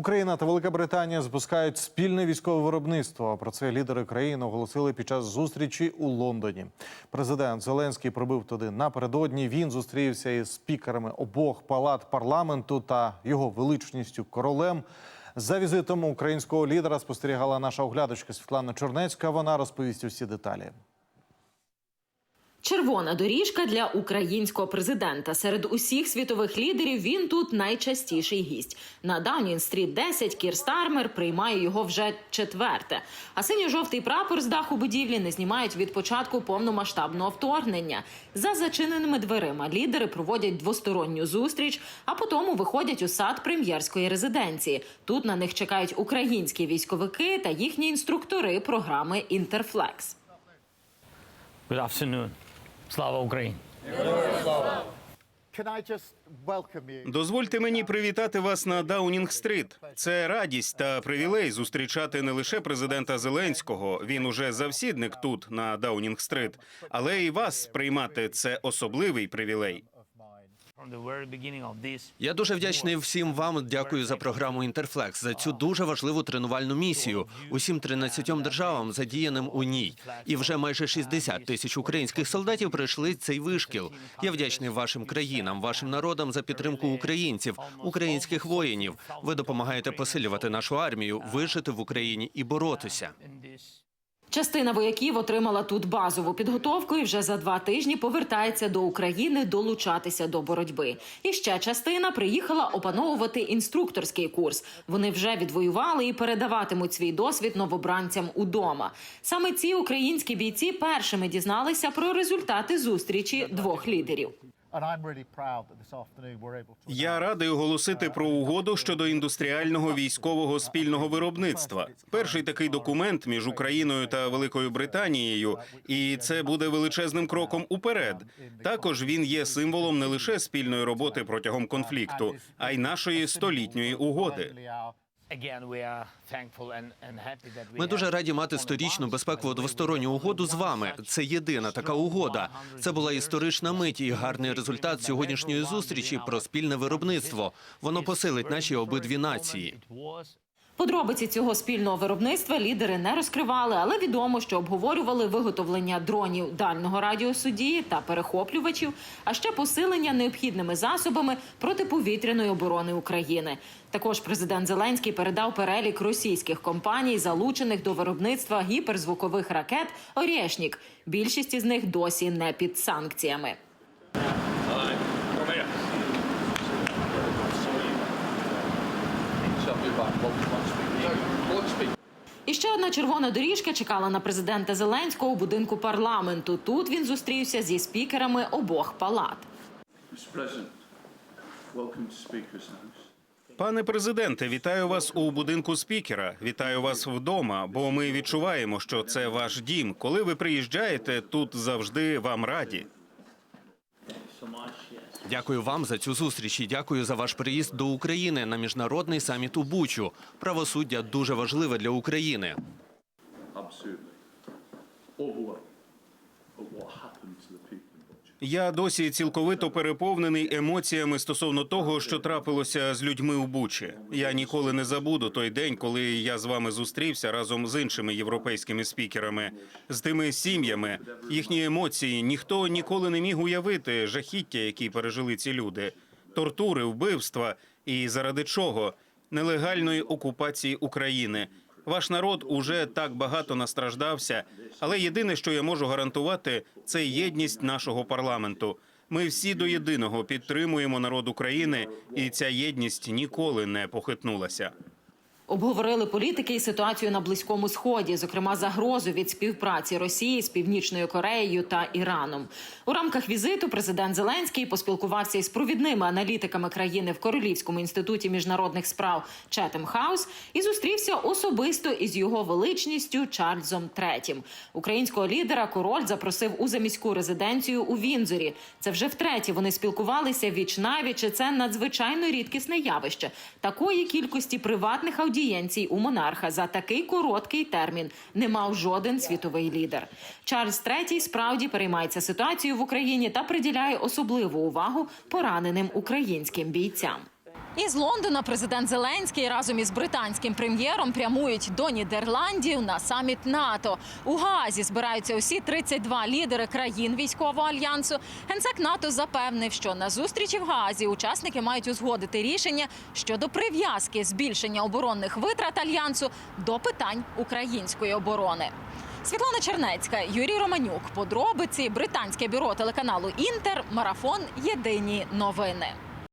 Україна та Велика Британія запускають спільне військове виробництво. Про це лідери країн оголосили під час зустрічі у Лондоні. Президент Зеленський прибув туди напередодні. Він зустрівся із спікерами обох палат парламенту та його величністю королем. За візитом українського лідера спостерігала наша оглядачка Світлана Чорнецька. Вона розповість усі деталі. Червона доріжка для українського президента. Серед усіх світових лідерів він тут найчастіший гість. На Даунін-стріт 10 Кір Стармер приймає його вже четверте. А синьо-жовтий прапор з даху будівлі не знімають від початку повномасштабного вторгнення. За зачиненими дверима лідери проводять двосторонню зустріч, а потім виходять у сад прем'єрської резиденції. Тут на них чекають українські військовики та їхні інструктори програми Інтерфлекс. Good afternoon. Слава Україні! You? Дозвольте мені привітати вас на Даунінг-стрит. Це радість та привілей зустрічати не лише президента Зеленського. Він уже завсідник тут на Даунінг-стрит, але і вас приймати це особливий привілей. Я дуже вдячний всім вам. Дякую за програму Інтерфлекс за цю дуже важливу тренувальну місію. Усім 13 державам задіяним у ній. І вже майже 60 тисяч українських солдатів пройшли цей вишкіл. Я вдячний вашим країнам, вашим народам за підтримку українців, українських воїнів. Ви допомагаєте посилювати нашу армію, вижити в Україні і боротися. Частина вояків отримала тут базову підготовку і вже за два тижні повертається до України долучатися до боротьби. І ще частина приїхала опановувати інструкторський курс. Вони вже відвоювали і передаватимуть свій досвід новобранцям удома. Саме ці українські бійці першими дізналися про результати зустрічі двох лідерів. Я радий оголосити про угоду щодо індустріального військового спільного виробництва. Перший такий документ між Україною та Великою Британією, і це буде величезним кроком уперед. Також він є символом не лише спільної роботи протягом конфлікту, а й нашої столітньої угоди. Ми дуже раді мати сторічну безпекову двосторонню угоду з вами. Це єдина така угода. Це була історична мить і гарний результат сьогоднішньої зустрічі про спільне виробництво. Воно посилить наші обидві нації. Подробиці цього спільного виробництва лідери не розкривали, але відомо, що обговорювали виготовлення дронів дальнього радіусу дії та перехоплювачів, а ще посилення необхідними засобами протиповітряної оборони України. Також президент Зеленський передав перелік російських компаній, залучених до виробництва гіперзвукових ракет «Орєшнік». Більшість із них досі не під санкціями. І ще одна червона доріжка чекала на президента Зеленського у будинку парламенту. Тут він зустрівся зі спікерами обох палат. Пане президенте, вітаю вас у будинку спікера. Вітаю вас вдома, бо ми відчуваємо, що це ваш дім. Коли ви приїжджаєте, тут завжди вам раді. Дякую вам за цю зустріч і дякую за ваш приїзд до України на міжнародний саміт у Бучу. Правосуддя дуже важливе для України. Absolutely. Я досі цілковито переповнений емоціями стосовно того, що трапилося з людьми у Бучі. Я ніколи не забуду той день, коли я з вами зустрівся разом з іншими європейськими спікерами, з тими сім'ями. Їхні емоції ніхто ніколи не міг уявити жахіття, які пережили ці люди, тортури, вбивства і заради чого нелегальної окупації України. Ваш народ уже так багато настраждався, але єдине, що я можу гарантувати, це єдність нашого парламенту. Ми всі до єдиного підтримуємо народ України, і ця єдність ніколи не похитнулася. Обговорили політики і ситуацію на близькому сході, зокрема загрозу від співпраці Росії з Північною Кореєю та Іраном. У рамках візиту президент Зеленський поспілкувався із провідними аналітиками країни в Королівському інституті міжнародних справ Четем Хаус і зустрівся особисто із його величністю Чарльзом III. Українського лідера король запросив у заміську резиденцію у Вінзорі. Це вже втретє. Вони спілкувалися віч навіч. Це надзвичайно рідкісне явище. Такої кількості приватних аудієнцій у монарха за такий короткий термін не мав жоден світовий лідер. Чарльз III справді переймається ситуацією в Україні та приділяє особливу увагу пораненим українським бійцям. Із Лондона президент Зеленський разом із британським прем'єром прямують до Нідерландів на саміт НАТО. У Газі збираються усі 32 лідери країн військового альянсу. Генсек НАТО запевнив, що на зустрічі в Газі учасники мають узгодити рішення щодо прив'язки збільшення оборонних витрат альянсу до питань української оборони. Світлана Чернецька, Юрій Романюк. Подробиці британське бюро телеканалу Інтер. Марафон. Єдині новини.